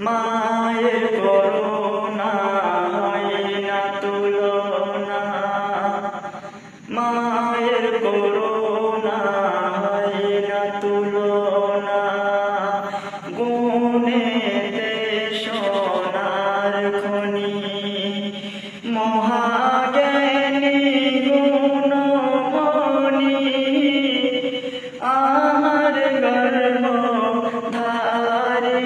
মায়ের করুণা হয় না তুলনা। মায়ের করুণা না তুলনা। গুণেতে সোনার খনি মহাজ্ঞানী